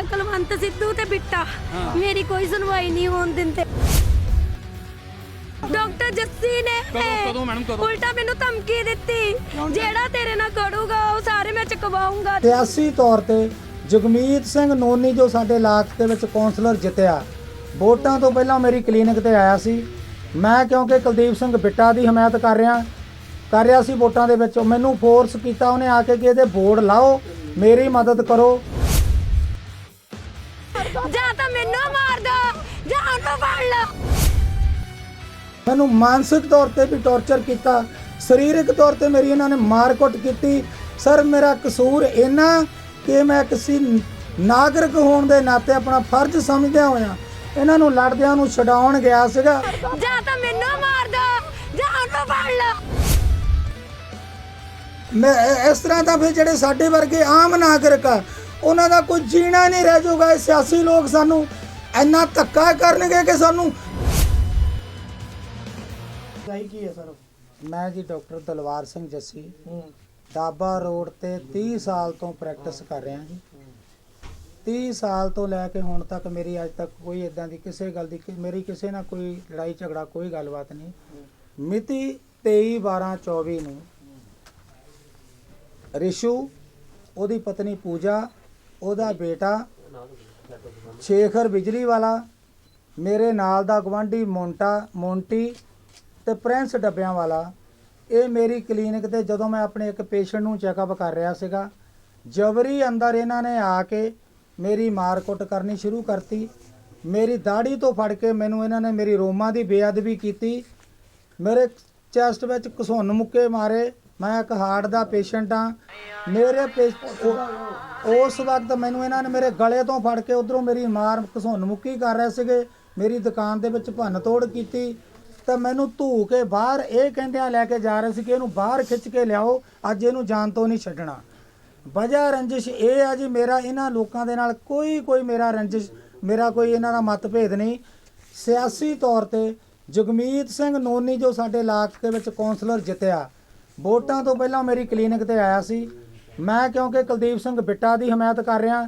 ਆ ਕੁਲਵੰਤ ਸਿੱਧੂ ਤੇ ਬਿੱਟਾ। ਮੇਰੀ ਕੋਈ ਸੁਣਵਾਈ ਨਹੀਂ ਹੋਣ ਦਿੰਦੇ। ਡਾਕਟਰ ਜੱਸੀ ਨੇ ਕਦੋਂ- ਕਦੋਂ ਮੈਡਮ, ਕਦੋਂ? ਉਲਟਾ ਮੈਨੂੰ ਧਮਕੀ ਦਿੱਤੀ। ਜਿਹੜਾ ਤੇਰੇ ਨਾਲ ਕਰੂਗਾ ਉਹ ਸਾਰੇ ਮੈਂ ਚੁਕਵਾਉਂਗਾ। ਸਿਆਸੀ ਤੌਰ ਤੇ ਜਗਮੀਤ ਸਿੰਘ ਨੋਨੀ ਜੋ ਸਾਡੇ ਇਲਾਕੇ ਦੇ ਵਿੱਚ ਕੌਂਸਲਰ ਜਿੱਤਿਆ ਵੋਟਾਂ ਤੋਂ ਪਹਿਲਾਂ ਮੇਰੀ ਕਲੀਨਿਕ ਤੇ ਆਇਆ ਸੀ। ਮੈਂ ਕਿਉਂਕਿ ਕੁਲਦੀਪ ਸਿੰਘ ਬਿੱਟਾ ਦੀ ਹਮਾਇਤ ਕਰ ਰਿਹਾ ਕਰ ਰਿਹਾ ਸੀ ਵੋਟਾਂ ਦੇ ਵਿੱਚ। ਮੈਨੂੰ ਫੋਰਸ ਕੀਤਾ ਉਹਨੇ ਆ ਕੇ ਕਿ ਇਹਦੇ ਬੋਰਡ ਲਾਓ ਮੇਰੀ ਮਦਦ ਕਰੋ। ਮੈਨੂੰ ਮਾਨਸਿਕ ਤੌਰ ਤੇ ਵੀ ਟੌਰਚਰ ਕੀਤਾ ਸਰੀਰਕ ਤੌਰ ਤੇ ਮੇਰੀ ਇਹਨਾਂ ਨੇ ਮਾਰਕੁੱਟ ਕੀਤੀ। ਸਰ ਮੇਰਾ ਕਸੂਰ ਇਹਨਾਂ ਕਿ ਮੈਂ ਕਿਸੇ ਨਾਗਰਿਕ ਹੋਣ ਦੇ ਨਾਤੇ ਆਪਣਾ ਫਰਜ਼ ਸਮਝਦਿਆਂ ਹੋਇਆ। ਇਹਨਾਂ ਨੂੰ ਲੜਦਿਆਂ ਨੂੰ ਛਡਾਉਣ ਗਿਆ ਸੀਗਾ। ਜਾਂ ਤਾਂ ਮੈਨੂੰ ਮਾਰ ਦੋ ਜਾਂ ਉਹਨੂੰ ਫੜ ਲਓ। ਮੈਂ ਇਸ ਤਰ੍ਹਾਂ ਤਾਂ ਫਿਰ ਜਿਹੜੇ ਸਾਡੇ ਵਰਗੇ ਆਮ ਨਾਗਰਿਕ ਆ ਉਹਨਾਂ ਦਾ ਕੋਈ ਜੀਣਾ ਨਹੀਂ ਰਹਿ ਜਾਊਗਾ। ਇਹ ਸਿਆਸੀ ਲੋਕ ਸਾਨੂੰ ਇੰਨਾ ਧੱਕਾ ਕਰਨਗੇ ਕਿ ਸਾਨੂੰ ਸਹੀ ਕੀ ਹੈ ਸਰ? ਮੈਂ ਜੀ ਡਾਕਟਰ ਦਲਵਾਰ ਸਿੰਘ ਜੱਸੀ। ਦਾਬਾ ਰੋਡ ਤੇ 30 ਸਾਲ ਤੋਂ ਪ੍ਰੈਕਟਿਸ ਕਰ ਰਿਹਾ ਜੀ। 30 ਸਾਲ ਤੋਂ ਲੈ ਕੇ ਹੁਣ ਤੱਕ ਮੇਰੀ ਅੱਜ ਤੱਕ ਕੋਈ ਇਦਾਂ ਦੀ ਕਿਸੇ ਗੱਲ ਦੀ ਕਿ- ਮੇਰੀ ਕਿਸੇ ਨਾਲ ਕੋਈ ਲੜਾਈ ਝਗੜਾ ਕੋਈ ਗੱਲਬਾਤ ਨਹੀਂ। ਮਿਤੀ 23 12 24 ਨੂੰ ਰਿਸ਼ੂ ਉਹਦੀ ਪਤਨੀ ਪੂਜਾ ਉਹਦਾ ਬੇਟਾ ਸ਼ੇਖਰ ਬਿਜਲੀ ਵਾਲਾ ਮੇਰੇ ਨਾਲ ਦਾ ਗਵਾਂਢੀ ਮੋਂਟਾ ਮੋਂਟੀ ਤੇ ਪ੍ਰਿੰਸ ਡੱਬਿਆਂ ਵਾਲਾ, ਇਹ ਮੇਰੀ ਕਲੀਨਿਕ ਤੇ ਜਦੋਂ ਮੈਂ ਆਪਣੇ ਇੱਕ ਪੇਸ਼ੈਂਟ ਨੂੰ ਚੈੱਕਅਪ ਕਰ ਰਿਹਾ ਸੀਗਾ ਜਬਰੀ ਅੰਦਰ ਇਹਨਾਂ ਨੇ ਆ ਕੇ ਮੇਰੀ ਮਾਰਕੁੱਟ ਕਰਨੀ ਸ਼ੁਰੂ ਕਰਤੀ। ਮੇਰੀ ਦਾੜੀ ਤੋਂ ਫੜ ਕੇ ਮੈਨੂੰ ਇਹਨਾਂ ਨੇ ਮੇਰੀ ਰੋਮਾਂ ਦੀ ਬੇਅਦਬੀ ਕੀਤੀ। ਮੇਰੇ ਚੈਸਟ ਵਿੱਚ ਘਸੁੰਨ ਮੁੱਕੇ ਮਾਰੇ। ਮੈਂ ਇੱਕ ਹਾਰਟ ਦਾ ਪੇਸ਼ੈਂਟ ਆ ਮੇਰੇ ਪੇਸ਼- ਉਸ ਵਕਤ ਮੈਨੂੰ ਇਹਨਾਂ ਨੇ ਮੇਰੇ ਗਲੇ ਤੋਂ ਫੜ ਕੇ ਉਧਰੋਂ ਮੇਰੀ ਮਾਰ ਘਸੁੰਨ ਮੁੱਕੀ ਕਰ ਰਹੇ ਸੀਗੇ। ਮੇਰੀ ਦੁਕਾਨ ਦੇ ਵਿੱਚ ਭੰਨ ਤੋੜ ਕੀਤੀ। ਤਾਂ ਮੈਨੂੰ ਧੂ ਕੇ ਬਾਹਰ ਇਹ ਕਹਿੰਦਿਆਂ ਲੈ ਕੇ ਜਾ ਰਹੇ ਸੀ ਕਿ ਇਹਨੂੰ ਬਾਹਰ ਖਿੱਚ ਕੇ ਲਿਆਓ। ਅੱਜ ਇਹਨੂੰ ਜਾਨ ਤੋਂ ਨਹੀਂ ਛੱਡਣਾ। ਵਜ੍ਹਾ ਰੰਜਿਸ਼ ਇਹ ਆ ਜੀ, ਮੇਰਾ ਇਹਨਾਂ ਲੋਕਾਂ ਦੇ ਨਾਲ ਕੋਈ ਕੋਈ ਮੇਰਾ ਰੰਜਿਸ਼, ਮੇਰਾ ਕੋਈ ਇਹਨਾਂ ਦਾ ਮਤਭੇਦ ਨਹੀਂ। ਸਿਆਸੀ ਤੌਰ ਤੇ ਜਗਮੀਤ ਸਿੰਘ ਨੋਨੀ ਜੋ ਸਾਡੇ ਇਲਾਕੇ ਵਿੱਚ ਕੌਂਸਲਰ ਜਿੱਤਿਆ, ਵੋਟਾਂ ਤੋਂ ਪਹਿਲਾਂ ਮੇਰੀ ਕਲੀਨਿਕ ਤੇ ਆਇਆ ਸੀ। ਮੈਂ ਕਿਉਂਕਿ ਕੁਲਦੀਪ ਸਿੰਘ ਬਿੱਟਾ ਦੀ ਹਮਾਇਤ ਕਰ ਰਿਹਾ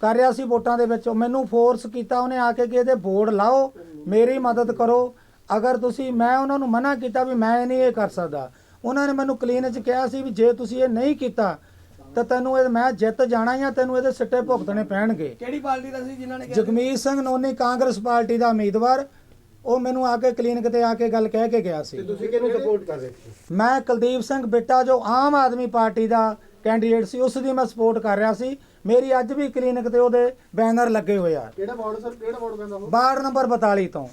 ਕਰ ਰਿਹਾ ਸੀ ਵੋਟਾਂ ਦੇ ਵਿੱਚ। ਮੈਨੂੰ ਫੋਰਸ ਕੀਤਾ, ਉਹਨੇ ਆ ਕੇ ਕਿ ਇਹਦੇ ਬੋਰਡ ਲਾਓ, ਮੇਰੀ ਮਦਦ ਕਰੋ। ਅਗਰ ਤੁਸੀਂ ਮੈਂ ਉਹਨਾਂ ਨੂੰ ਮਨਾ ਕੀਤਾ ਵੀ ਮੈਂ ਨਹੀਂ ਇਹ ਕਰ ਸਕਦਾ। ਉਹਨਾਂ ਨੇ ਮੈਨੂੰ ਕਲੀਨਿਕ 'ਚ ਕਿਹਾ ਸੀ ਵੀ ਜੇ ਤੁਸੀਂ ਇਹ ਨਹੀਂ ਕੀਤਾ ਤਾਂ ਤੈਨੂੰ ਇਹ ਮੈਂ ਜਿੱਤ ਜਾਣਾ ਜਾਂ ਤੈਨੂੰ ਇਹਦੇ ਸਿੱਟੇ ਭੁਗਤਣੇ ਪੈਣਗੇ। ਕਿਹੜੀ ਪਾਰਟੀ ਦਾ ਸੀ ਜਿਨ੍ਹਾਂ ਨੇ ਜਗਮੀਤ ਸਿੰਘ ਨੋਨੀ ਕਾਂਗਰਸ ਪਾਰਟੀ ਦਾ ਉਮੀਦਵਾਰ ਉਹ ਮੈਨੂੰ ਆ ਕੇ ਕਲੀਨਿਕ ਤੇ ਆ ਕੇ ਗੱਲ ਕਹਿ ਕੇ ਗਿਆ ਸੀ। ਤੁਸੀਂ ਕਿਹਨੂੰ ਸਪੋਰਟ ਕਰ ਰਹੇ ਸੀ? ਮੈਂ ਕੁਲਦੀਪ ਸਿੰਘ ਬਿੱਟਾ ਜੋ ਆਮ ਆਦਮੀ ਪਾਰਟੀ ਦਾ ਕੈਂਡੀਡੇਟ ਸੀ ਉਸ ਦੀ ਮੈਂ ਸਪੋਰਟ ਕਰ ਰਿਹਾ ਸੀ। ਮੇਰੀ ਅੱਜ ਵੀ ਕਲੀਨਿਕ ਤੇ ਉਹਦੇ ਬੈਨਰ ਲੱਗੇ ਹੋਏ ਆ। ਕਿਹੜਾ ਵਾਰਡ ਸਰ ਕਿਹੜਾ ਵਾਰਡ ਪੈਂਦਾ ਉਹ? ਵਾਰਡ ਨੰਬਰ 42 ਤੋਂ।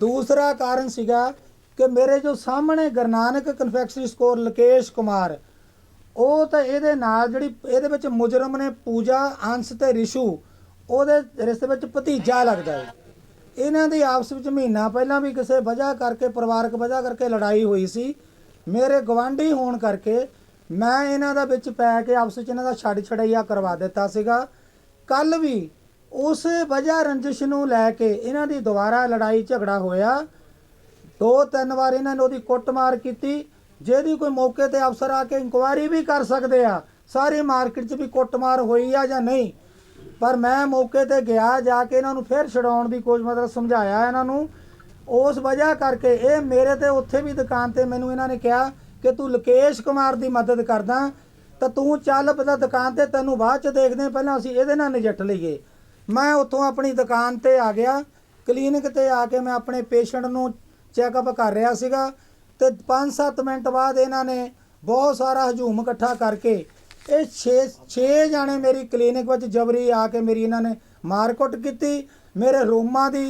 ਦੂਸਰਾ ਕਾਰਨ ਸੀਗਾ ਕਿ ਮੇਰੇ ਜੋ ਸਾਹਮਣੇ ਗੁਰਨਾਨਕ ਕਨਫੈਕਸ਼ਨਰੀ ਸਟੋਰ ਲਕੇਸ਼ ਕੁਮਾਰ ਉਹ ਤਾਂ ਇਹਦੇ ਨਾਲ ਜਿਹੜੀ ਇਹਦੇ ਵਿੱਚ ਮੁਜਰਮ ਨੇ ਪੂਜਾ ਅੰਸ਼ ਤੇ ਰਿਸ਼ੂ ਉਹਦੇ ਰਿਸ਼ਤੇ ਵਿੱਚ ਭਤੀਜਾ ਲੱਗਦਾ ਹੈ। ਇਹਨਾਂ ਦੀ ਆਪਸ ਵਿੱਚ ਮਹੀਨਾ ਪਹਿਲਾਂ ਵੀ ਕਿਸੇ ਵਜ੍ਹਾ ਕਰਕੇ ਪਰਿਵਾਰਕ ਵਜ੍ਹਾ ਕਰਕੇ ਲੜਾਈ ਹੋਈ ਸੀ। ਮੇਰੇ ਗਵਾਂਢੀ ਹੋਣ ਕਰਕੇ ਮੈਂ ਇਹਨਾਂ ਦਾ ਵਿੱਚ ਪੈ ਕੇ ਆਪਸ ਵਿੱਚ ਇਹਨਾਂ ਦਾ ਛੱਡ ਛੜਈਆ ਕਰਵਾ ਦਿੱਤਾ ਸੀਗਾ। ਕੱਲ ਵੀ ਉਸ ਵਜ੍ਹਾ ਰੰਜਿਸ਼ ਨੂੰ ਲੈ ਕੇ ਇਹਨਾਂ ਦੀ ਦੁਬਾਰਾ ਲੜਾਈ ਝਗੜਾ ਹੋਇਆ। ਦੋ ਤਿੰਨ ਵਾਰ ਇਹਨਾਂ ਨੇ ਉਹਦੀ ਕੁੱਟਮਾਰ ਕੀਤੀ, ਜਿਹਦੀ ਕੋਈ ਮੌਕੇ ਤੇ ਅਫਸਰ ਆ ਕੇ ਇਨਕੁਆਇਰੀ ਵੀ ਕਰ ਸਕਦੇ ਆ। ਸਾਰੀ ਮਾਰਕੀਟ 'ਚ ਵੀ ਕੁੱਟਮਾਰ ਹੋਈ ਆ ਜਾਂ ਨਹੀਂ। ਪਰ ਮੈਂ ਮੌਕੇ ਤੇ ਗਿਆ, ਜਾ ਕੇ ਇਹਨਾਂ ਨੂੰ ਫਿਰ ਛਡਾਉਣ ਦੀ ਕੋਸ਼ਿਸ਼ ਮਤਲਬ ਸਮਝਾਇਆ ਇਹਨਾਂ ਨੂੰ। ਉਸ ਵਜ੍ਹਾ ਕਰਕੇ ਇਹ ਮੇਰੇ ਤੇ ਉੱਥੇ ਵੀ ਦੁਕਾਨ ਤੇ ਮੈਨੂੰ ਇਹਨਾਂ ਨੇ ਕਿਹਾ ਕਿ ਤੂੰ ਲਕੇਸ਼ ਕੁਮਾਰ ਦੀ ਮਦਦ ਕਰਦਾ, ਤਾਂ ਤੂੰ ਚੱਲ ਪਤਾ ਦੁਕਾਨ ਤੇ, ਤੈਨੂੰ ਬਾਅਦ ਚ ਦੇਖਦੇ ਪਹਿਲਾਂ ਅਸੀਂ ਇਹਦੇ ਨਾਲ ਨਜਿੱਠ ਲਈਏ। ਮੈਂ ਉੱਥੋਂ ਆਪਣੀ ਦੁਕਾਨ ਤੇ ਆ ਗਿਆ, ਕਲੀਨਿਕ ਤੇ ਆ ਕੇ ਮੈਂ ਆਪਣੇ ਪੇਸ਼ੈਂਟ ਨੂੰ ਚੈੱਕਅਪ ਕਰ ਰਿਹਾ ਸੀਗਾ, ਤੇ 5-7 ਮਿੰਟ ਬਾਅਦ ਇਹਨਾਂ ਨੇ ਬਹੁਤ ਸਾਰਾ ਹਜੂਮ ਇਕੱਠਾ ਕਰਕੇ ਇਹ 6 6 ਜਾਣੇ ਮੇਰੀ ਕਲੀਨਿਕ ਵਿੱਚ ਜਬਰੀ ਆ ਕੇ ਮੇਰੀ ਇਹਨਾਂ ਨੇ ਮਾਰਕੁੱਟ ਕੀਤੀ। ਮੇਰੇ ਰੋਮਾਂ ਦੀ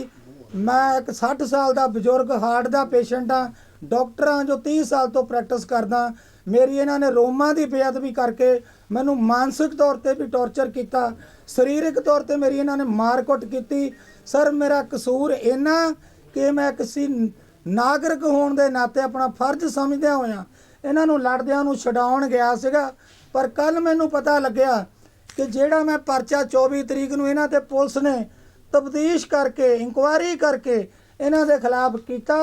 ਮੈਂ ਇੱਕ 60 ਸਾਲ ਦਾ ਬਜ਼ੁਰਗ ਹਾਰਟ ਦਾ ਪੇਸ਼ੈਂਟ ਆ ਡਾਕਟਰਾਂ ਜੋ 30 ਸਾਲ ਤੋਂ ਪ੍ਰੈਕਟਿਸ ਕਰਦਾ, ਮੇਰੀ ਇਹਨਾਂ ਨੇ ਰੋਮਾਂ ਦੀ ਬੇਅਦਬੀ ਕਰਕੇ ਮੈਨੂੰ ਮਾਨਸਿਕ ਤੌਰ ਤੇ ਵੀ ਟੌਰਚਰ ਕੀਤਾ, ਸਰੀਰਕ ਤੌਰ ਤੇ ਮੇਰੀ ਇਹਨਾਂ ਨੇ ਮਾਰਕੁੱਟ ਕੀਤੀ। ਸਰ, ਮੇਰਾ ਕਸੂਰ ਇਹਨਾਂ ਕਿ ਮੈਂ ਕਿਸੇ ਨਾਗਰਿਕ ਹੋਣ ਦੇ ਨਾਤੇ ਆਪਣਾ ਫਰਜ਼ ਸਮਝਦਿਆਂ ਹੋਇਆ ਇਹਨਾਂ ਨੂੰ ਲੜਦਿਆਂ ਨੂੰ ਛਡਾਉਣ ਗਿਆ ਸੀਗਾ। ਪਰ ਕੱਲ ਮੈਨੂੰ ਪਤਾ ਲੱਗਿਆ ਕਿ ਜਿਹੜਾ ਮੈਂ ਪਰਚਾ 24 ਤਰੀਕ ਨੂੰ ਇਹਨਾਂ ਤੇ ਪੁਲਿਸ ਨੇ ਤਬਦੀਸ਼ ਕਰਕੇ ਇਨਕੁਆਇਰੀ ਕਰਕੇ ਇਹਨਾਂ ਦੇ ਖਿਲਾਫ ਕੀਤਾ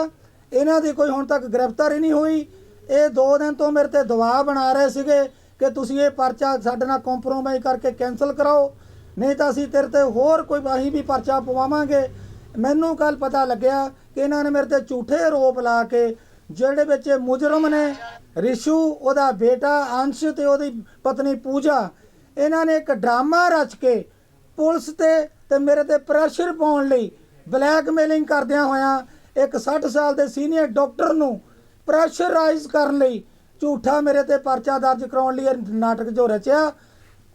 ਇਹਨਾਂ ਦੀ ਕੋਈ ਹੁਣ ਤੱਕ ਗ੍ਰਿਫਤਾਰੀ ਨਹੀਂ ਹੋਈ। ਇਹ ਦੋ ਦਿਨ ਤੋਂ ਮੇਰੇ ਤੇ ਦਬਾਅ ਬਣਾ ਰਹੇ ਸੀਗੇ ਕਿ ਤੁਸੀਂ ਇਹ ਪਰਚਾ ਸਾਡੇ ਨਾਲ ਕੰਪਰੋਮਾਈਜ਼ ਕਰਕੇ ਕੈਨਸਲ ਕਰਾਓ। ਨਹੀਂ ਤਾਂ ਅਸੀਂ ਤੇਰੇ ਤੇ ਹੋਰ ਕੋਈ ਅਸੀਂ ਵੀ ਪਰਚਾ ਪਵਾਵਾਂਗੇ। ਮੈਨੂੰ ਕੱਲ ਪਤਾ ਲੱਗਿਆ ਕਿ ਇਹਨਾਂ ਨੇ ਮੇਰੇ ਤੇ ਝੂਠੇ ਆਰੋਪ ਲਾ ਕੇ ਜਿਹੜੇ ਵਿੱਚ ਮੁਜਰਮ ਨੇ, ਰਿਸ਼ੂ, ਉਹਦਾ ਬੇਟਾ, ਅੰਸ਼ ਤੇ ਉਹਦੀ ਪਤਨੀ ਪੂਜਾ, ਇਹਨਾਂ ਨੇ ਇੱਕ ਡਰਾਮਾ ਰਚ ਕੇ ਪੁਲਿਸ ਤੇ ਤੇ ਮੇਰੇ ਤੇ ਪ੍ਰੈਸ਼ਰ ਪਾਉਣ ਲਈ ਬਲੈਕਮੇਲਿੰਗ ਕਰਦਿਆਂ ਹੋਇਆਂ ਇੱਕ 60 ਸਾਲ ਦੇ ਸੀਨੀਅਰ ਡਾਕਟਰ ਨੂੰ ਪ੍ਰੈਸ਼ਰਾਈਜ਼ ਕਰਨ ਲਈ ਝੂਠਾ ਮੇਰੇ ਤੇ ਪਰਚਾ ਦਰਜ ਕਰਾਉਣ ਲਈ ਇਹ ਨਾਟਕ ਜੋ ਰਚਿਆ,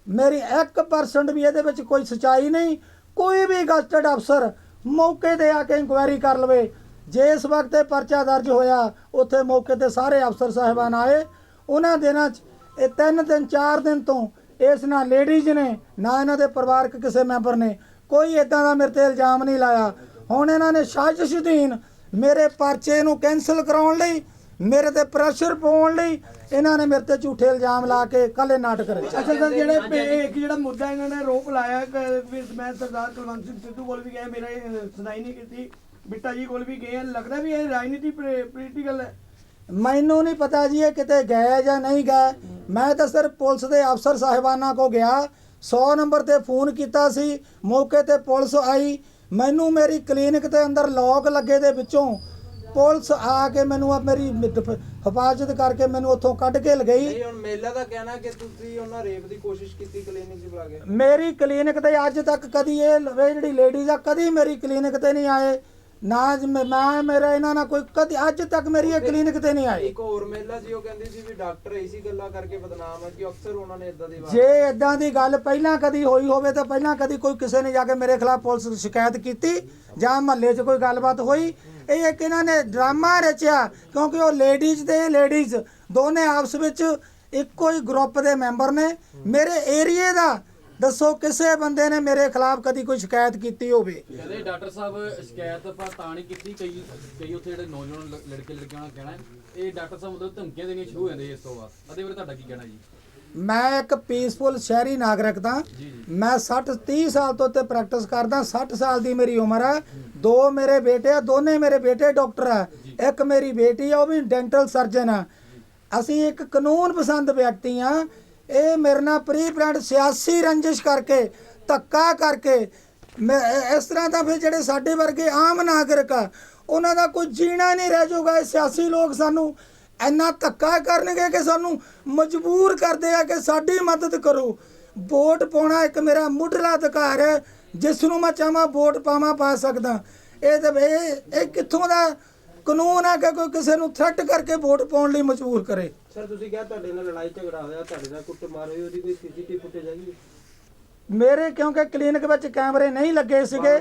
ਮੇਰੀ 1% ਵੀ ਇਹਦੇ ਵਿੱਚ ਕੋਈ ਸਚਾਈ ਨਹੀਂ, ਕੋਈ ਵੀ ਗਸਟਡ ਅਫਸਰ ਮੌਕੇ ਤੇ ਆ ਕੇ ਇਨਕੁਆਇਰੀ ਕਰ ਲਵੇ, ਜੇ ਇਸ ਵਕਤ ਇਹ ਪਰਚਾ ਦਰਜ ਹੋਇਆ, ਉੱਥੇ ਮੌਕੇ ਤੇ ਸਾਰੇ ਅਫਸਰ ਸਾਹਿਬਾਨ ਆਏ, ਉਹਨਾਂ ਦਿਨਾਂ 'ਚ ਇਹ ਤਿੰਨ ਦਿਨ, ਚਾਰ ਦਿਨ ਤੋਂ ਇਸ ਨਾਲ ਲੇਡੀਜ਼ ਨੇ, ਨਾ ਇਹਨਾਂ ਦੇ ਪਰਿਵਾਰਕ ਕਿਸੇ ਮੈਂਬਰ ਨੇ, ਕੋਈ ਇਦਾਂ ਦਾ ਮੇਰੇ ਤੇ ਇਲਜ਼ਾਮ ਨਹੀਂ ਲਾਇਆ ਹੁਣ ਇਹਨਾਂ ਨੇ ਸਾਜ਼ਿਸ਼ਦੀਨ ਮੇਰੇ ਪਰਚੇ ਨੂੰ ਕੈਨਸਲ ਕਰਾਉਣ ਲਈ ਮੇਰੇ ਤੇ ਪ੍ਰੈਸ਼ਰ ਪਾਉਣ ਲਈ ਇਹਨਾਂ ਨੇ ਮੇਰੇ ਤੇ ਝੂਠੇ ਇਲਜ਼ਾਮ ਲਾ ਕੇ ਕੱਲੇ ਨਾਟਕ ਰਚਿਆ ਅੱਛਾ ਸਰ ਜਿਹੜੇ ਪੇ- ਇੱਕ ਜਿਹੜਾ ਮੁੱਦਾ ਇਹਨਾਂ ਨੇ ਰੋਪ ਲਾਇਆ ਕਿ ਵੀ ਮੈਂ ਸਰਦਾਰ ਕੁਲਵੰਤ ਸਿੰਘ ਸਿੱਧੂ ਕੋਲ ਵੀ ਗਿਆ ਮੇਰਾ ਇਹ ਸੁਣਾਈ ਨਹੀਂ ਕੀਤੀ ਬਿੱਟਾ ਜੀ ਕੋਲ ਵੀ ਗਏ ਆ। ਲੱਗਦਾ ਵੀ ਇਹ ਰਾਜਨੀਤੀ ਪੋਲੀਟੀਕਲ ਹੈ ਮੈਨੂੰ ਨਹੀਂ ਪਤਾ ਜੀ ਇਹ ਕਿਤੇ ਗਏ ਜਾਂ ਨਹੀਂ ਗਏ ਮੈਂ ਤਾਂ ਸਿਰਫ ਪੁਲਿਸ ਦੇ ਅਫਸਰ ਸਾਹਿਬਾਨਾਂ ਕੋ ਗਿਆ 100 ਨੰਬਰ ਤੇ ਫੋਨ ਕੀਤਾ ਸੀ ਮੌਕੇ ਤੇ ਪੁਲਿਸ ਆਈ ਮੈਨੂੰ ਮੇਰੀ ਕਲੀਨਿਕ ਦੇ ਅੰਦਰ ਲੋਕ ਲੱਗੇ ਦੇ ਵਿੱਚੋਂ ਪੁਲਿਸ ਆ ਕੇ ਮੈਨੂੰ ਆ ਮੇਰੀ ਹਿਫ- ਹਿਫਾਜ਼ਤ ਕਰਕੇ ਮੈਨੂੰ ਉੱਥੋਂ ਕੱਢ ਕੇ ਲਗਈ। ਨਹੀਂ ਹੁਣ ਮੇਲਾ ਦਾ ਕਹਿਣਾ ਕਿ ਤੁਸੀਂ ਉਹਨਾਂ ਰੇਪ ਦੀ ਕੋਸ਼ਿਸ਼ ਕੀਤੀ ਕਲੀਨਿਕ 'ਚ ਬੁਲਾ ਕੇ? ਮੇਰੀ ਕਲੀਨਿਕ ਤੇ ਅੱਜ ਤੱਕ ਕਦੀ ਇਹ ਲ- ਇਹ ਜਿਹੜੀ ਲੇਡੀਜ਼ ਆ ਕਦੀ ਮੇਰੀ ਕਲੀਨਿਕ ਤੇ ਨਹੀਂ ਆਏ। ਨਾ ਜ- ਮੈਂ ਮੈਂ- ਮੇਰਾ ਇਹਨਾਂ ਨਾਲ ਕੋਈ ਕਦੀ ਅੱਜ ਤੱਕ ਮੇਰੀ ਇਹ ਕਲੀਨਿਕ ਤੇ ਨਹੀਂ ਆਏ ਇੱਕ ਹੋਰ ਮੇਲਾ ਸੀ ਉਹ ਕਹਿੰਦੀ ਸੀ ਵੀ ਡਾਕਟਰ ਇਸੀ ਗੱਲਾਂ ਕਰਕੇ ਬਦਨਾਮ ਹੈ ਕਿ ਅਕਸਰ ਉਹਨਾਂ ਨੇ ਇਦਾਂ ਦੀ ਜੇ ਇਦਾਂ ਦੀ ਗੱਲ ਪਹਿਲਾਂ ਕਦੀ ਹੋਈ ਹੋਵੇ ਤਾਂ ਪਹਿਲਾਂ ਕਦੀ ਕੋਈ ਕਿਸੇ ਨੇ ਜਾ ਕੇ ਮੇਰੇ ਖਿਲਾਫ ਪੁਲਿਸ ਨੂੰ ਸ਼ਿਕਾਇਤ ਕੀਤੀ ਜਾਂ ਮਹੱਲੇ 'ਚ ਕੋਈ ਗੱਲਬਾਤ ਹੋਈ। ਇਹ ਇੱਕ ਇਹਨਾਂ ਨੇ ਡਰਾਮਾ ਰਚਿਆ ਕਿਉਂਕਿ ਉਹ ਲੇਡੀਜ਼ ਤੇ ਲੇਡੀਜ਼ ਦੋਨੇ ਆਪਸ ਵਿੱਚ ਇੱਕੋ ਹੀ ਗਰੁੱਪ ਦੇ ਮੈਂਬਰ ਨੇ। ਮੇਰੇ ਏਰੀਏ ਦਾ ਦੱਸੋ ਕਿਸੇ ਬੰਦੇ ਨੇ ਮੇਰੇ ਖਿਲਾਫ ਕਦੀ ਕੋਈ ਸ਼ਿਕਾਇਤ ਕੀਤੀ ਹੋਵੇ? ਕਹਿੰਦੇ ਡਾਕਟਰ ਸਾਹਿਬ ਸ਼ਿਕਾਇਤ ਆਪਾਂ ਤਾਂ ਨਹੀਂ ਕੀਤੀ। ਕਈ ਕਈ ਉੱਥੇ ਜਿਹੜੇ ਨੌਜਵਾਨ ਲ- ਲੜਕੇ ਲੜਕੀਆਂ ਨਾਲ ਕਹਿਣਾ ਹੈ, ਇਹ ਡਾਕਟਰ ਸਾਹਿਬ ਮਤਲਬ ਧਮਕੀਆਂ ਦੇਣੀਆਂ ਸ਼ੁਰੂ ਹੋ ਜਾਂਦੇ ਇਸ ਤੋਂ ਬਾਅਦ। ਉਹਦੇ ਬਾਰੇ ਤੁਹਾਡਾ ਕੀ ਕਹਿਣਾ ਜੀ? ਮੈਂ ਇੱਕ ਪੀਸਫੁਲ ਸ਼ਹਿਰੀ ਨਾਗਰਿਕ ਤਾਂ। ਮੈਂ 60 30 ਸਾਲ ਤੋਂ ਤੇ ਪ੍ਰੈਕਟਿਸ ਕਰਦਾ। 60 ਸਾਲ ਦੀ ਮੇਰੀ ਉਮਰ ਹੈ। ਦੋ ਮੇਰੇ ਬੇਟੇ ਆ ਦੋਨੇ ਮੇਰੇ ਬੇਟੇ ਡਾਕਟਰ ਆ। ਇੱਕ ਮੇਰੀ ਬੇਟੀ ਆ ਉਹ ਵੀ ਡੈਂਟਲ ਸਰਜਨ ਆ। ਅਸੀਂ ਇੱਕ ਕਾਨੂੰਨ ਪਸੰਦ ਵਿਅਕਤੀ ਆ। ਇਹ ਮੇਰੇ ਨਾਲ ਪ੍ਰੀ ਪਲਾਨ ਸਿਆਸੀ ਰੰਜਿਸ਼ ਕਰਕੇ, ਧੱਕਾ ਕਰਕੇ, ਮੈਂ ਇਸ ਤਰ੍ਹਾਂ ਤਾਂ ਫਿਰ ਜਿਹੜੇ ਸਾਡੇ ਵਰਗੇ ਆਮ ਨਾਗਰਿਕ ਆ, ਉਹਨਾਂ ਦਾ ਕੋਈ ਜੀਣਾ ਨਹੀਂ ਰਹਿ ਜਾਊਗਾ। ਇਹ ਸਿਆਸੀ ਲੋਕ ਸਾਨੂੰ ਇੰਨਾ ਧੱਕਾ ਕਰਨਗੇ ਕਿ ਸਾਨੂੰ ਮਜਬੂਰ ਕਰਦੇ ਆ ਕਿ ਸਾਡੀ ਮਦਦ ਕਰੋ। ਵੋਟ ਪਾਉਣਾ ਇੱਕ ਮੇਰਾ ਮੁੱਢਲਾ ਅਧਿਕਾਰ ਹੈ, ਜਿਸ ਨੂੰ ਮੈਂ ਚਾਹਾਂ ਵੋਟ ਪਾਵਾਂ, ਪਾ ਸਕਦਾ। ਇਹ ਤਾਂ ਇਹ ਇਹ ਕਿੱਥੋਂ ਦਾ ਕਾਨੂੰਨ ਆ ਕਿ ਕੋਈ ਕਿਸੇ ਨੂੰ ਥ੍ਰੈਟ ਕਰਕੇ ਵੋਟ ਪਾਉਣ ਲਈ ਮਜਬੂਰ ਕਰੇ? ਸਰ ਤੁਸੀਂ ਕਿਹਾ ਤੁਹਾਡੇ ਨਾਲ ਲੜਾਈ ਝਗੜਾ ਹੋਇਆ ਤੁਹਾਡੇ ਨਾਲ ਕੁੱਟਮਾਰ ਹੋਈ ਉਹਦੀ ਕੋਈ ਸੀਸੀਟੀਵੀ ਫੁਟੇਜ ਹੈਗੀ? ਮੇਰੇ ਕਿਉਂਕਿ ਕਲੀਨਿਕ ਵਿੱਚ ਕੈਮਰੇ ਨਹੀਂ ਲੱਗੇ ਸੀਗੇ।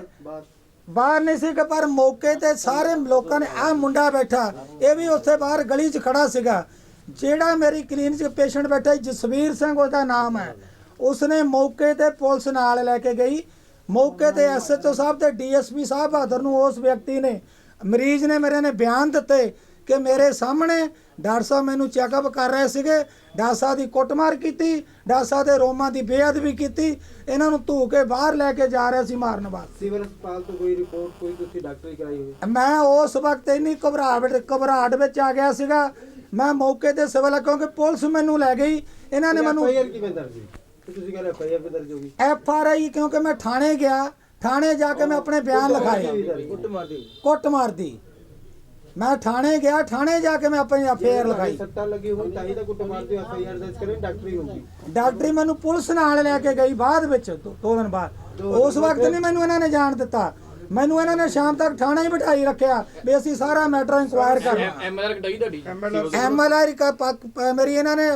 ਬਾਹਰ ਨਹੀਂ ਸੀ ਕਿ ਪਰ ਮੌਕੇ ਤੇ ਸਾਰੇ ਲੋਕਾਂ ਨੇ ਆ ਮੁੰਡਾ ਬੈਠਾ ਇਹ ਵੀ ਉੱਥੇ ਬਾਹਰ ਗਲੀ 'ਚ ਖੜਾ ਸੀਗਾ। ਜਿਹੜਾ ਮੇਰੀ ਕਲੀਨਿਕ 'ਚ ਪੇਸ਼ੈਂਟ ਬੈਠਾ ਜਸਵੀਰ ਸਿੰਘ ਉਹਦਾ ਨਾਮ ਹੈ। ਉਸਨੇ ਮੌਕੇ ਤੇ ਪੁਲਿਸ ਨਾਲ ਲੈ ਕੇ ਗਈ। ਮੌਕੇ ਤੇ ਐਸਐਚਓ ਸਾਹਿਬ ਤੇ ਡੀਐਸਪੀ ਸਾਹਿਬ ਬਹਾਦਰ ਨੂੰ ਉਸ ਵਿਅਕਤੀ ਨੇ ਮਰੀਜ਼ ਨੇ ਮੇਰੇ ਨੇ ਬਿਆਨ ਦਿੱਤੇ। ਕਿ ਮੇਰੇ ਸਾਹਮਣੇ ਡਾਕਟਰ ਸਾਹਿਬ ਮੈਨੂੰ ਚੈੱਕਅਪ ਕਰ ਰਹੇ ਸੀਗੇ। ਡਾਕਟਰ ਸਾਹਿਬ ਦੀ ਕੁੱਟਮਾਰ ਕੀਤੀ ਡਾਕਟਰ ਸਾਹਿਬ ਦੇ ਰੋਮਾਂ ਦੀ ਬੇਅਦਬੀ ਕੀਤੀ। ਇਹਨਾਂ ਨੂੰ ਧੂ ਕੇ ਬਾਹਰ ਲੈ ਕੇ ਜਾ ਰਹੇ ਸੀ ਮਾਰਨ ਵਾਸਤੇ। ਸਿਵਲ ਹਸਪਤਾਲ ਤੋਂ ਕੋਈ ਰਿਪੋਰਟ ਕੋਈ ਤੁਸੀਂ ਡਾਕਟਰੀ ਕਰਾਈ ਹੋਵੇ ਮੈਂ ਉਸ ਵਕਤ ਇੰਨੀ ਘਬਰਾਹਟ ਘਬਰਾਹਟ ਵਿੱਚ ਆ ਗਿਆ ਸੀਗਾ। ਮੈਂ ਮੌਕੇ ਤੇ ਸਿਵਲ ਕਿਉਂਕਿ ਪੁਲਿਸ ਮੈਨੂੰ ਲੈ ਗਈ। ਇਹਨਾਂ ਨੇ ਮੈਨੂੰ ਐਫਆਈਆਰ ਕਿਵੇਂ ਦਰਜ ਹੋਈ? ਤੁਸੀਂ ਕਹਿੰਦੇ ਐਫਆਈਆਰ ਵੀ ਦਰਜ ਹੋ ਗਈ। ਐਫ ਆਰ ਆਈ ਕਿਉਂਕਿ ਮੈਂ ਥਾਣੇ ਗਿਆ। ਥਾਣੇ ਜਾ ਕੇ ਮੈਂ ਆਪਣੇ ਬਿਆਨ ਲਿਖਾਏ। ਕੁੱਟਮਾਰ ਦੀ ਕੁੱਟ ਮਾਰਦੀ ਮੈਂ ਥਾਣੇ ਗਿਆ ਥਾਣੇ ਜਾ ਕੇ ਮੈਂ ਆਪਣੀ ਐਫ ਆਰ ਲਿਖਾਈ ਸੱਟਾਂ ਲੱਗੀ ਹੋਈ ਤਾਂ ਹੀ ਤਾਂ ਕੁੱਟਮਾਰ ਦੀ ਐਫਆਈਆਰ ਦਰਜ ਕਰੇ ਡਾਕਟਰੀ ਹੋਊਗੀ ਡਾਕਟਰੀ ਮੈਨੂੰ ਪੁਲਿਸ ਨਾਲ ਲੈ ਕੇ ਗਈ ਬਾਅਦ ਵਿੱਚ ਦੋ ਦੋ ਦਿਨ ਬਾਅਦ। ਉਸ ਵਕਤ ਨਹੀਂ ਮੈਨੂੰ ਇਹਨਾਂ ਨੇ ਜਾਣ ਦਿੱਤਾ। ਮੈਨੂੰ ਇਹਨਾਂ ਨੇ ਸ਼ਾਮ ਤੱਕ ਥਾਣੇ ਹੀ ਬਿਠਾਈ ਰੱਖਿਆ ਵੀ ਅਸੀਂ ਸਾਰਾ ਮੈਟਰ ਇਨਕੁਆਇਰ ਕਰਨਾ। ਐਮਐਲਆਰ ਕਟਾਈ ਤੁਹਾਡੀ? ਐਮਐਲਆਰ ਕਾ ਮੇਰੀ ਇਹਨਾਂ ਨੇ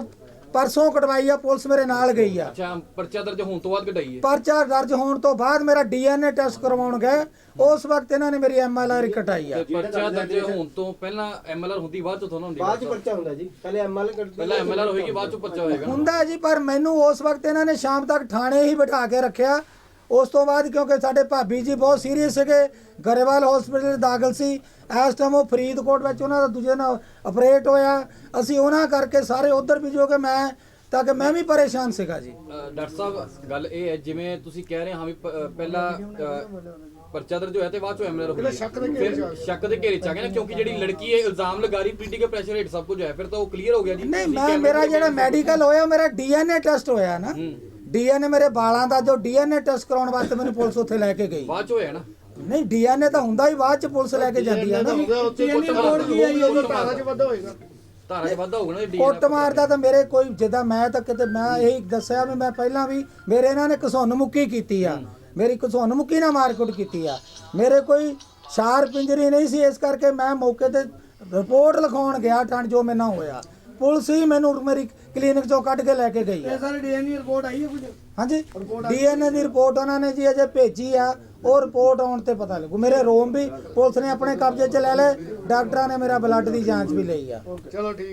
ਪਰਸੋਂ ਕਟਵਾਈ ਆ ਪੁਲਿਸ ਮੇਰੇ ਨਾਲ ਗਈ ਆ। ਅੱਛਾ ਪਰਚਾ ਦਰਜ ਹੋਣ ਤੋਂ ਬਾਅਦ ਕਟਾਈ ਹੈ? ਪਰਚਾ ਦਰਜ ਹੋਣ ਤੋਂ ਬਾਅਦ ਮੇਰਾ ਡੀਐਨਏ ਟੈਸਟ ਕਰਵਾਉਣ ਗਏ। ਉਸ ਵਕਤ ਇਹਨਾਂ ਨੇ ਮੇਰੀ ਐਮਐਲਆਰ ਕਟਾਈ ਆ। ਤੇ ਪਰਚਾ ਦਰਜ ਹੋਣ ਤੋਂ ਪਹਿਲਾਂ ਐਮਐਲਆਰ ਹੁੰਦੀ ਬਾਅਦ ਚ ਤੁਹਾਨੂੰ ਹੁੰਦੀ ਬਾਅਦ ਚ ਪਰਚਾ? ਹੁੰਦਾ ਜੀ। ਪਹਿਲੇ ਐਮਐਲ ਕੱਢਦੇ ਪਹਿਲਾਂ ਐਮਐਲਆਰ ਹੋਏਗੀ ਬਾਅਦ ਚ ਪਰਚਾ ਹੋਏਗਾ। ਹੁੰਦਾ ਜੀ ਪਰ ਮੈਨੂੰ ਉਸ ਵਕਤ ਇਹਨਾਂ ਨੇ ਸ਼ਾਮ ਤੱਕ ਥਾਣੇ ਹੀ ਬਿਠਾ ਕੇ ਰੱਖਿਆ। ਉਸ ਤੋਂ ਬਾਅਦ ਕਿਉਂਕਿ ਸਾਡੇ ਭਾਬੀ ਜੀ ਬਹੁਤ ਸੀਰੀਅਸ ਸੀਗੇ ਗਰੇਵਾਲ ਹਸਪੀਟਲ ਦਾਖਲ ਸੀ ਇਸ ਟਾਈਮ ਉਹ ਫਰੀਦਕੋਟ ਵਿੱਚ ਉਹਨਾਂ ਦਾ ਦੂਜੇ ਨਾਲ ਆਪਰੇਟ ਹੋਇਆ। ਅਸੀਂ ਉਹਨਾਂ ਕਰਕੇ ਸਾਰੇ ਉਧਰ ਵੀ ਜੋ ਕਿ ਮੈਂ ਤਾਂ ਕਿ ਮੈਂ ਵੀ ਪਰੇਸ਼ਾਨ ਸੀਗਾ ਜੀ। ਡਾਕਟਰ ਸਾਹਿਬ ਗੱਲ ਇਹ ਹੈ ਜਿਵੇਂ ਤੁਸੀਂ ਕਹਿ ਰਹੇ ਹਾਂ ਵੀ ਪਹਿਲਾਂ ਪਰਚਾ ਦਰਜ ਹੋਇਆ ਤੇ ਬਾਅਦ ਚ ਐਮਐਲਆਰ ਹੋਈ ਸ਼ੱਕ ਦੇ ਘੇਰੇ ਚ ਸ਼ੱਕ ਦੇ ਘੇਰੇ ਚ ਆ ਗਿਆ ਨਾ ਕਿਉਂਕਿ ਜਿਹੜੀ ਲੜਕੀ ਇਹ ਇਲਜ਼ਾਮ ਲਗਾ ਰਹੀ ਪੋਲੀਟੀਕਲ ਪ੍ਰੈਸ਼ਰ ਹੇਠ ਸਭ ਕੁਝ ਹੋਇਆ ਫਿਰ ਤਾਂ ਉਹ ਕਲੀਅਰ ਹੋ ਗਿਆ ਜੀ। ਨਹੀਂ ਮੈਂ ਮੇਰਾ ਜਿਹੜਾ। ਮੈਡੀਕਲ ਹੋਇਆ ਮੇਰਾ ਡੀਐਨਏ ਟੈਸਟ ਹੋਇਆ ਨਾ। ਡੀਐਨਏ ਮੇਰੇ ਵਾਲਾਂ ਦਾ ਜੋ ਡੀਐਨਏ ਟੈਸਟ ਕਰਾਉਣ ਵਾਸਤੇ ਮੈਨੂੰ ਪੁਲਿਸ ਉੱਥੇ ਲੈ ਕੇ ਗਈ। ਬਾਅਦ ਚ ਹੋਇਆ ਨਾ। ਨਹੀਂ ਡੀਐਨਏ ਤਾਂ ਹੁੰਦਾ ਹੀ ਬਾਅਦ ਚ ਪੁਲਿਸ ਲੈ ਕੇ ਜਾਂਦੀ ਆ ਨਾ। ਟੀਐਨਏ ਰਿਪੋਰਟ ਕੀ ਆਈ ਉਹਦੀ ਧਾਰਾ ਚ ਵਾਧਾ ਹੋਏਗਾ। ਧਾਰਾ ਚ ਵਾਧਾ ਹੋਊਗਾ ਨਾ ਕੁੱਟ ਮਾਰਦਾ ਤਾਂ ਮੇਰੇ ਕੋਈ ਜਿੱਦਾਂ ਮੈਂ ਤਾਂ ਕਿਤੇ ਮੈਂ ਇਹੀ ਦੱਸਿਆ ਵੀ ਮੈਂ ਪਹਿਲਾਂ ਵੀ ਮੇਰੇ ਇਹਨਾਂ ਨੇ ਘਸੁੰਨ ਮੁੱਕੀ ਕੀਤੀ ਆ। ਮੇਰੀ ਘਸੁੰਨ ਮੁੱਕੀ ਨਾਲ ਮਾਰਕੁੱਟ ਕੀਤੀ ਆ। ਮੇਰੇ ਕੋਈ ਸ਼ਾਰ ਪਿੰਜਰੀ ਨਹੀਂ ਸੀ ਇਸ ਕਰਕੇ ਮੈਂ ਮੌਕੇ ਤੇ ਰਿਪੋਰਟ ਲਿਖਾਉਣ ਗਿਆ ਠੰਡ ਜੋ ਮੇਰੇ ਨਾਲ ਹੋਇਆ। ਪੁਲਿਸ ਹੀ ਮੈਨੂੰ ਮੇਰੀ ਕਲੀਨਿਕ ਚੋਂ ਕੱਢ ਕੇ ਲੈ ਕੇ ਗਈ ਆ ਇਹ ਸਾਰੇ ਡੀਐਨਏ ਰਿਪੋਰਟ ਆਈ ਹੈ ਕੁਝ? ਹਾਂਜੀ। ਡੀਐਨਏ ਦੀ ਰਿਪੋਰਟ ਉਹਨਾਂ ਨੇ ਜੀ ਅਜੇ ਭੇਜੀ ਆ ਉਹ ਰਿਪੋਰਟ ਆਉਣ ਤੇ ਪਤਾ ਲੱਗੂ। ਮੇਰੇ ਰੋਮ ਵੀ ਪੁਲਿਸ ਨੇ ਆਪਣੇ ਕਬਜ਼ੇ 'ਚ ਲੈ ਲਏ ਡਾਕਟਰਾਂ ਨੇ ਮੇਰਾ ਬਲੱਡ ਦੀ ਜਾਂਚ ਵੀ ਲਈ ਆ। ਚਲੋ ਠੀਕ